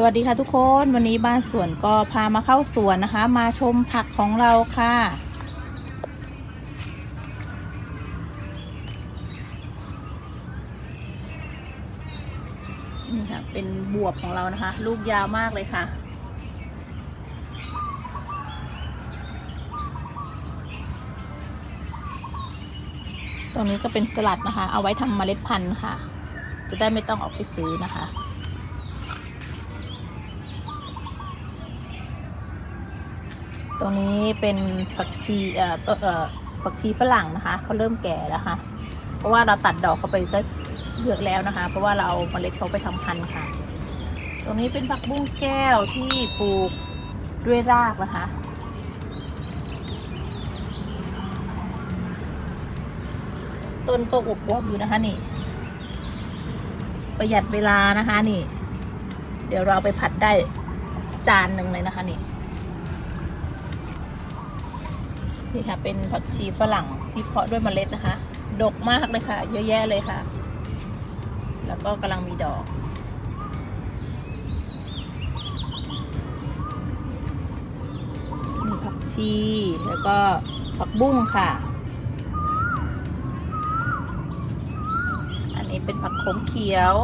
สวัสดีค่ะทุกคนวันนี้บ้านสวนก็พามาเข้าสวนนะคะ มาชมผักของเราค่ะ นี่ค่ะ เป็นบวบของเรานะคะ ลูกยาวมากเลยค่ะ ตรงนี้ก็เป็นสลัดนะคะ เอาไว้ทำเมล็ดพันธุ์ค่ะ จะได้ไม่ต้องออกไปซื้อนะคะ ตรงนี้เป็นผักชีเอ่อต้นเอ่อผักชีฝรั่งนะคะเขาเริ่มแก่แล้วค่ะ เพราะว่าเราตัดดอกเขาไปซะเยอะแล้วนะคะ เพราะว่าเราเอาเมล็ดเขาไปทำพันธุ์ค่ะ ตรงนี้เป็นผักบุ้งแก้วที่ปลูกด้วยรากนะคะต้นก็อวบๆอยู่นะคะนี่ ประหยัดเวลานะคะนี่ เดี๋ยวเราไปผัดได้จานหนึ่งเลยนะคะนี่ นี่ค่ะ เป็นผักชีฝรั่งที่เพาะด้วยเมล็ดนะคะ ดกมากเลยค่ะ เยอะแยะเลยค่ะ แล้วก็กำลังมีดอก มีผักชี แล้วก็ผักบุ้งค่ะ อันนี้เป็นผักโขมเขียว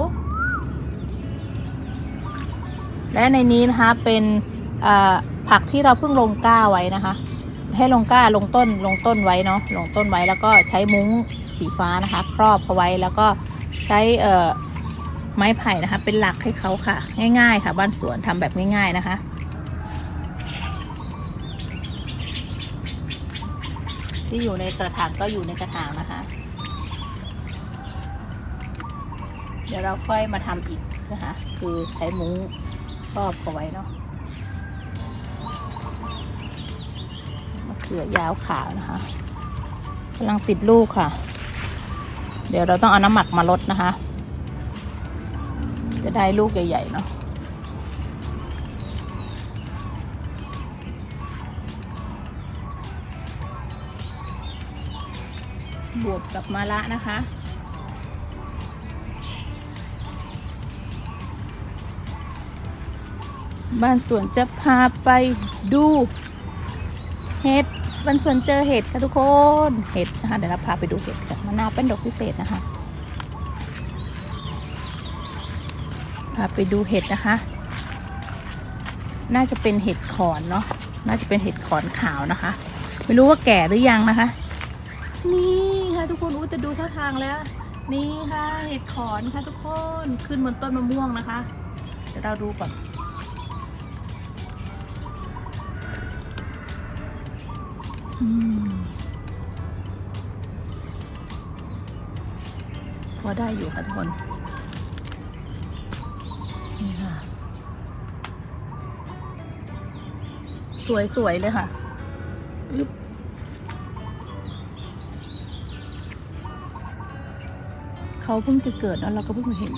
และในนี้นะคะเป็นผักที่เราเพิ่งลงกล้าไว้นะคะ ให้ลงก้าลงต้นลงต้นไว้เนาะลงต้นไว้แล้วก็ใช้มุ้งสีฟ้านะคะ ครอบเขาไว้แล้วก็ใช้เอ่อไม้ไผ่นะคะ เป็นหลักให้เขาค่ะ ง่ายๆค่ะ บ้านสวนทำแบบง่าย ๆนะคะ ที่อยู่ในกระถางก็อยู่ในกระถางนะคะ เดี๋ยวเราค่อยมาทำอีกนะคะ คือใช้มุ้งครอบเขาไว้เนาะ เขือยาวขาวนะคะกำลังติดลูกค่ะ เดี๋ยวเราต้องเอาน้ำหมักมาลดนะคะ จะได้ลูกใหญ่ๆเนาะบวกกับมะระนะคะ บ้านสวนจะพาไปดู เห็ดวันสวนเจอเห็ดค่ะทุกคนเห็ดนะคะเดี๋ยวเราพาไปดูเห็ดกันมะนาวเป็นดอกพิเศษนะคะพาไปดูเห็ดนะคะ น่าจะเป็นเห็ดขอนเนาะน่าจะเป็นเห็ดขอนขาวนะคะ ไม่รู้ว่าแก่หรือยังนะคะ นี่ค่ะทุกคนอู้จะดูท่าทางแล้ว นี่ค่ะเห็ดขอนค่ะทุกคนขึ้นบนต้นมะม่วงนะคะเดี๋ยวเราดูก่อน พอได้อยู่ค่ะทุกคน นี่ค่ะ สวย ๆ เลยค่ะเขาเพิ่งจะเกิดแล้วเราก็เพิ่งเห็น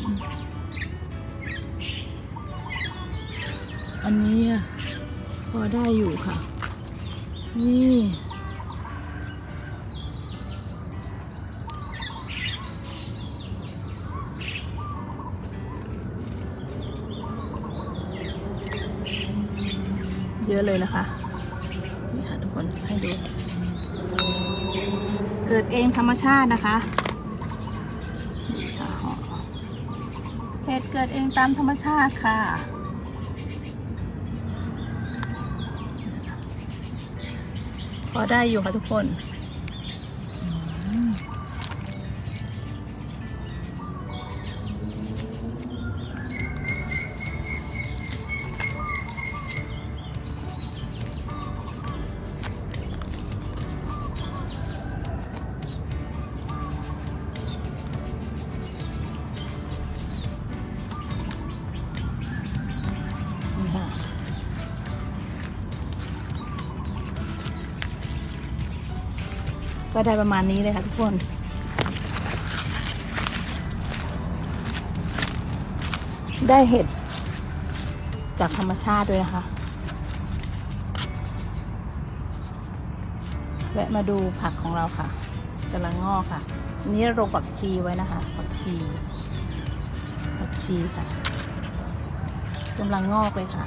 อันนี้พอได้อยู่ค่ะ นี่ เยอะเลยนะคะ นี่ค่ะทุกคนให้ดู เกิดเองธรรมชาตินะคะเหตุเกิดเองตามธรรมชาติค่ะพอได้อยู่ค่ะทุกคน ก็ได้ประมาณนี้เลยค่ะทุกคนได้เห็ดจากธรรมชาติด้วยนะคะ แวะมาดูผักของเราค่ะกำลังงอกค่ะอันนี้เราลงผักชีไว้นะคะผักชีผักชีค่ะกำลังงอกเลยค่ะ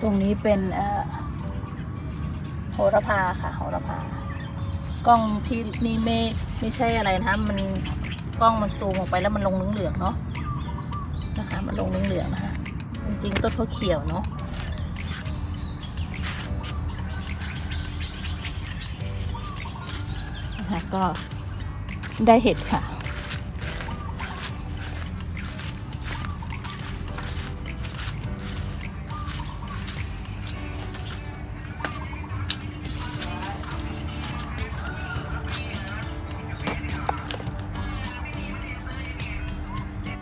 ตรงนี้เป็นเอ่อ โหระพาค่ะ โหระพากล้องที่นี่ไม่ไม่ใช่อะไรนะคะมันกล้องมันซูมออกไปแล้วมันลงเหลืองๆเนาะนะคะ มันลงเหลืองๆนะคะจริงๆต้นเขาเขียวเนาะนะคะก็ได้เห็ดค่ะ